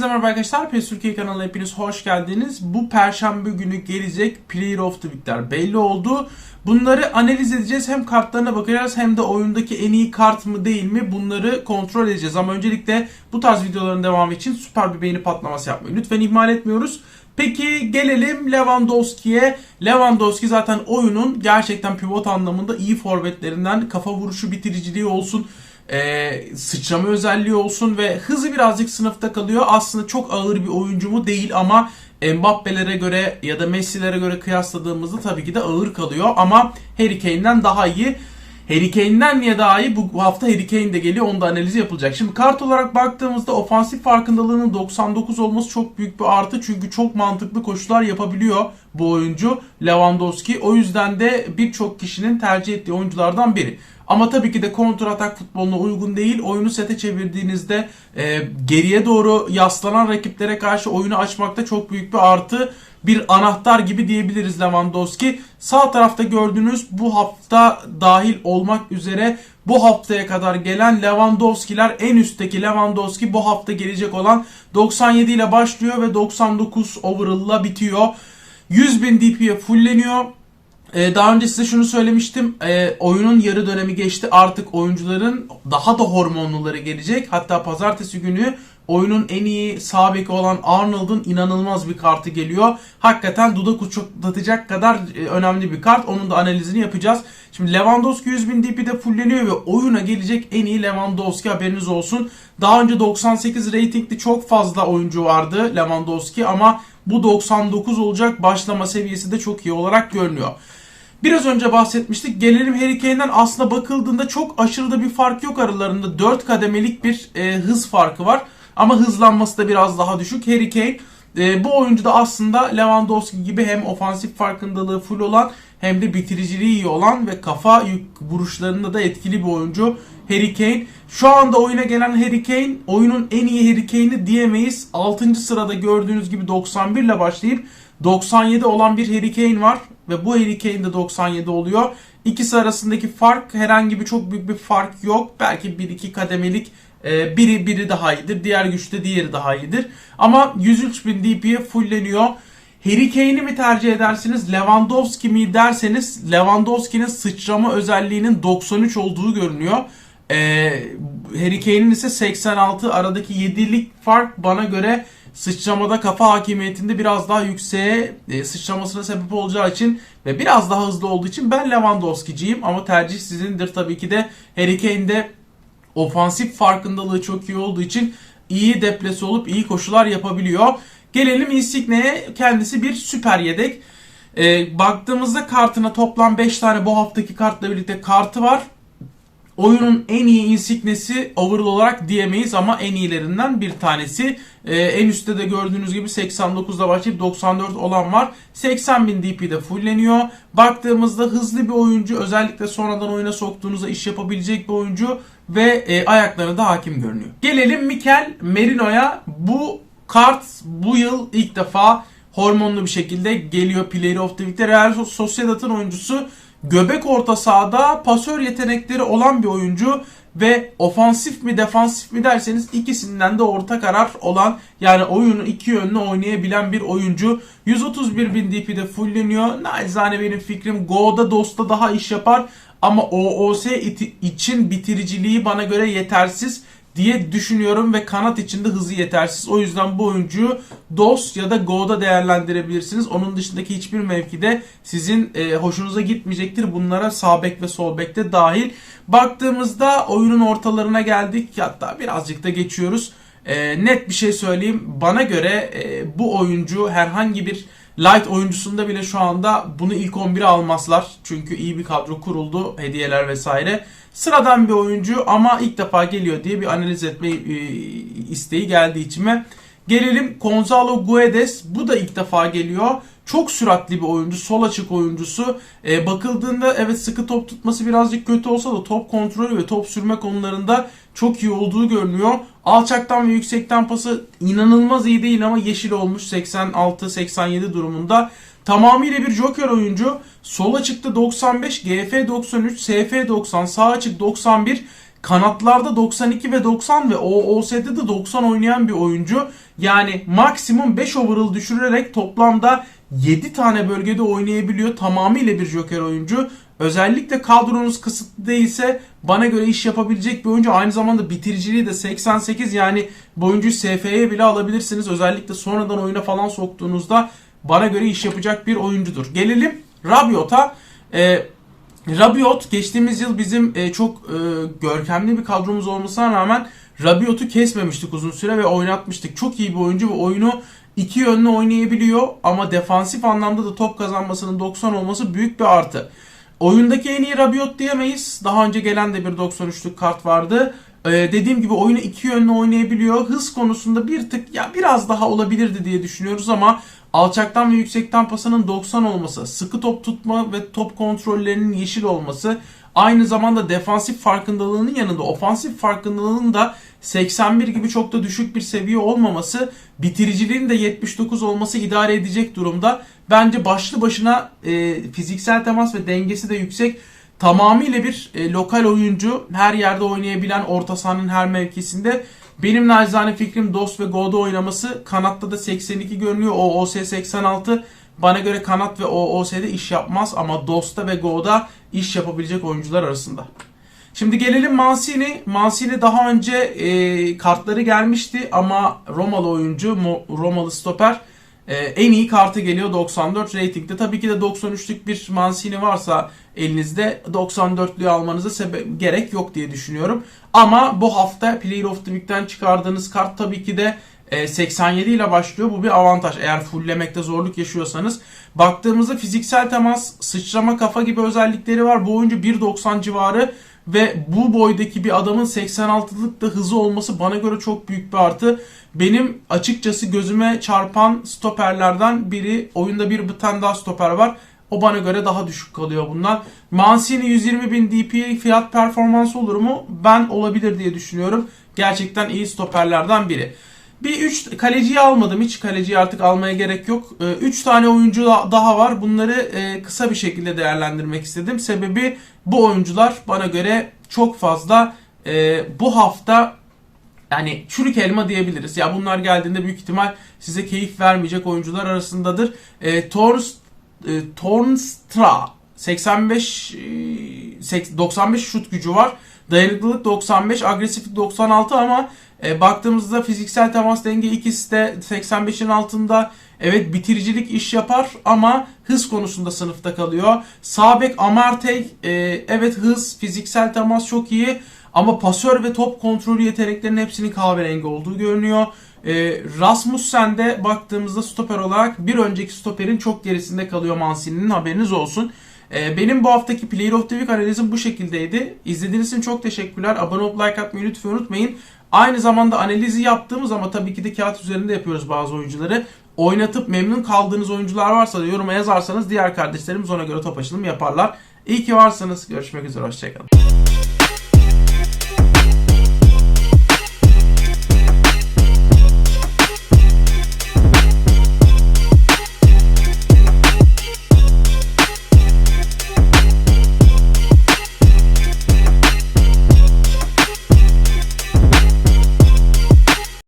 Herkese merhaba arkadaşlar. PES Türkiye kanalına hepiniz hoş geldiniz. Bu perşembe günü gelecek Player of the Week'ler belli oldu. Bunları analiz edeceğiz. Hem kartlarına bakacağız hem de oyundaki en iyi kart mı değil mi bunları kontrol edeceğiz. Ama öncelikle bu tarz videoların devamı için süper bir beğeni patlaması yapmayı lütfen ihmal etmiyoruz. Peki gelelim Lewandowski'ye. Lewandowski zaten oyunun gerçekten pivot anlamında iyi forvetlerinden kafa vuruşu bitiriciliği olsun e, sıçrama özelliği olsun ve hızı birazcık sınıfta kalıyor. Aslında çok ağır bir oyuncu mu değil ama Mbappe'lere göre ya da Messi'lere göre kıyasladığımızda tabii ki de ağır kalıyor ama Harry Kane'den daha iyi. Harry Kane'den niye daha iyi? Bu hafta Harry Kane de geliyor. Onda analizi yapılacak. Şimdi kart olarak baktığımızda ofansif farkındalığının 99 olması çok büyük bir artı. Çünkü çok mantıklı koşular yapabiliyor bu oyuncu Lewandowski. O yüzden de birçok kişinin tercih ettiği oyunculardan biri. Ama tabii ki de kontra atak futboluna uygun değil. Oyunu sete çevirdiğinizde e, geriye doğru yaslanan rakiplere karşı oyunu açmakta çok büyük bir artı. Bir anahtar gibi diyebiliriz Lewandowski. Sağ tarafta gördüğünüz bu hafta dahil olmak üzere bu haftaya kadar gelen Lewandowski'ler en üstteki Lewandowski bu hafta gelecek olan 97 ile başlıyor ve 99 overall'la bitiyor. 100 bin DP'ye fullleniyor. Ee, daha önce size şunu söylemiştim. Ee, oyunun yarı dönemi geçti. Artık oyuncuların daha da hormonluları gelecek. Hatta pazartesi günü oyunun en iyi sağ beki olan Arnold'un inanılmaz bir kartı geliyor. Hakikaten dudak uçuklatacak kadar e, önemli bir kart. Onun da analizini yapacağız. Şimdi Lewandowski 100 bin DP'de fulleniyor ve oyuna gelecek en iyi Lewandowski haberiniz olsun. Daha önce 98 ratingli çok fazla oyuncu vardı Lewandowski ama bu 99 olacak başlama seviyesi de çok iyi olarak görünüyor. Biraz önce bahsetmiştik. Gelelim Harry Kane'den aslında bakıldığında çok aşırı da bir fark yok aralarında. 4 kademelik bir e, hız farkı var. Ama hızlanması da biraz daha düşük. Harry Kane e, bu oyuncu da aslında Lewandowski gibi hem ofansif farkındalığı full olan hem de bitiriciliği iyi olan ve kafa vuruşlarında da etkili bir oyuncu Harry Kane. Şu anda oyuna gelen Harry Kane oyunun en iyi Harry Kane'i diyemeyiz. 6. sırada gördüğünüz gibi 91 ile başlayıp 97 olan bir Harry Kane var ve bu Harry Kane de 97 oluyor. İkisi arasındaki fark herhangi bir çok büyük bir fark yok. Belki 1-2 kademelik e, biri biri daha iyidir. Diğer güçte diğeri daha iyidir. Ama 103.000 DP'ye fullleniyor. Harry Kane'i mi tercih edersiniz? Lewandowski mi derseniz Lewandowski'nin sıçrama özelliğinin 93 olduğu görünüyor. Ee, Harry Kane'in ise 86 aradaki 7'lik fark bana göre sıçramada kafa hakimiyetinde biraz daha yükseğe e, sıçramasına sebep olacağı için ve biraz daha hızlı olduğu için ben Lewandowski'ciyim ama tercih sizindir tabii ki de Harry Kane'de ofansif farkındalığı çok iyi olduğu için iyi deplesi olup iyi koşular yapabiliyor. Gelelim Insigne'ye kendisi bir süper yedek. E, baktığımızda kartına toplam 5 tane bu haftaki kartla birlikte kartı var oyunun en iyi insignesi overall olarak diyemeyiz ama en iyilerinden bir tanesi. Ee, en üstte de gördüğünüz gibi 89'da başlayıp 94 olan var. 80.000 DP'de fullleniyor. Baktığımızda hızlı bir oyuncu özellikle sonradan oyuna soktuğunuzda iş yapabilecek bir oyuncu ve e, ayakları da hakim görünüyor. Gelelim Mikel Merino'ya. Bu kart bu yıl ilk defa hormonlu bir şekilde geliyor Player of the Week'te. Real Sociedad'ın oyuncusu göbek orta sahada pasör yetenekleri olan bir oyuncu ve ofansif mi defansif mi derseniz ikisinden de orta karar olan yani oyunu iki yönlü oynayabilen bir oyuncu. 131 bin DP'de fullleniyor. Naizane benim fikrim Go'da Dost'ta daha iş yapar ama OOS için bitiriciliği bana göre yetersiz diye düşünüyorum ve kanat içinde hızı yetersiz. O yüzden bu oyuncuyu DOS ya da Go'da değerlendirebilirsiniz. Onun dışındaki hiçbir mevkide sizin e, hoşunuza gitmeyecektir. Bunlara sağ bek ve sol bek de dahil. Baktığımızda oyunun ortalarına geldik. Hatta birazcık da geçiyoruz. E, net bir şey söyleyeyim. Bana göre e, bu oyuncu herhangi bir Light oyuncusunda bile şu anda bunu ilk 11'e almazlar. Çünkü iyi bir kadro kuruldu, hediyeler vesaire. Sıradan bir oyuncu ama ilk defa geliyor diye bir analiz etme e, isteği geldi içime. Gelelim Gonzalo Guedes. Bu da ilk defa geliyor. Çok süratli bir oyuncu, sol açık oyuncusu. E, bakıldığında evet sıkı top tutması birazcık kötü olsa da top kontrolü ve top sürme konularında çok iyi olduğu görünüyor. Alçaktan ve yüksekten pası inanılmaz iyi değil ama yeşil olmuş 86-87 durumunda. Tamamıyla bir joker oyuncu. Sol açıkta 95, GF 93, SF 90, sağ açık 91. Kanatlarda 92 ve 90 ve OOS'de de 90 oynayan bir oyuncu. Yani maksimum 5 overall düşürerek toplamda 7 tane bölgede oynayabiliyor. Tamamıyla bir joker oyuncu. Özellikle kadronuz kısıtlı değilse bana göre iş yapabilecek bir oyuncu. Aynı zamanda bitiriciliği de 88 yani bu oyuncuyu SF'ye bile alabilirsiniz. Özellikle sonradan oyuna falan soktuğunuzda bana göre iş yapacak bir oyuncudur. Gelelim Rabiot'a. Ee, Rabiot geçtiğimiz yıl bizim e, çok e, görkemli bir kadromuz olmasına rağmen Rabiot'u kesmemiştik uzun süre ve oynatmıştık. Çok iyi bir oyuncu ve oyunu iki yönlü oynayabiliyor ama defansif anlamda da top kazanmasının 90 olması büyük bir artı. Oyundaki en iyi Rabiot diyemeyiz. Daha önce gelen de bir 93'lük kart vardı. Ee, dediğim gibi oyunu iki yönlü oynayabiliyor. Hız konusunda bir tık ya biraz daha olabilirdi diye düşünüyoruz ama alçaktan ve yüksekten pasının 90 olması, sıkı top tutma ve top kontrollerinin yeşil olması, aynı zamanda defansif farkındalığının yanında ofansif farkındalığının da 81 gibi çok da düşük bir seviye olmaması, bitiriciliğin de 79 olması idare edecek durumda. Bence başlı başına e, fiziksel temas ve dengesi de yüksek. Tamamıyla bir e, lokal oyuncu. Her yerde oynayabilen orta sahanın her mevkisinde. Benim nacizane fikrim Dost ve Go'da oynaması. Kanatta da 82 görünüyor. O OS 86. Bana göre kanat ve OOS'de iş yapmaz ama Dost'ta ve Go'da iş yapabilecek oyuncular arasında. Şimdi gelelim Mancini. Mancini daha önce e, kartları gelmişti ama Romalı oyuncu, Romalı stoper e, en iyi kartı geliyor 94 ratingde. Tabii ki de 93'lük bir Mancini varsa elinizde 94'lüğü almanıza gerek yok diye düşünüyorum. Ama bu hafta Player of the Week'ten çıkardığınız kart tabii ki de e, 87 ile başlıyor. Bu bir avantaj. Eğer fulllemekte zorluk yaşıyorsanız. Baktığımızda fiziksel temas, sıçrama kafa gibi özellikleri var. Bu oyuncu 1.90 civarı ve bu boydaki bir adamın 86'lık da hızı olması bana göre çok büyük bir artı. Benim açıkçası gözüme çarpan stoperlerden biri. Oyunda bir tane daha stoper var. O bana göre daha düşük kalıyor bundan. Mancini 120 bin DPI fiyat performansı olur mu? Ben olabilir diye düşünüyorum. Gerçekten iyi stoperlerden biri. Bir 3 kaleciyi almadım. Hiç kaleciyi artık almaya gerek yok. 3 tane oyuncu da- daha var. Bunları e, kısa bir şekilde değerlendirmek istedim. Sebebi bu oyuncular bana göre çok fazla e, bu hafta yani çürük elma diyebiliriz. Ya bunlar geldiğinde büyük ihtimal size keyif vermeyecek oyuncular arasındadır. E, Torns, e, Tornstra 85 e, seks- 95 şut gücü var. Dayanıklılık 95, agresiflik 96 ama e, baktığımızda fiziksel temas denge ikisi de 85'in altında. Evet bitiricilik iş yapar ama hız konusunda sınıfta kalıyor. Sağ bek Amartey e, evet hız, fiziksel temas çok iyi ama pasör ve top kontrolü yeteneklerinin hepsinin kahverengi olduğu görünüyor. E, Rasmussen de baktığımızda stoper olarak bir önceki stoperin çok gerisinde kalıyor Mancini'nin haberiniz olsun. Ee, Benim bu haftaki Player of the Week analizim bu şekildeydi. İzlediğiniz için çok teşekkürler. Abone olup like atmayı lütfen unutmayın. Aynı zamanda analizi yaptığımız ama tabii ki de kağıt üzerinde yapıyoruz bazı oyuncuları. Oynatıp memnun kaldığınız oyuncular varsa da yoruma yazarsanız diğer kardeşlerimiz ona göre top açılımı yaparlar. İyi ki varsınız. Görüşmek üzere. Hoşçakalın.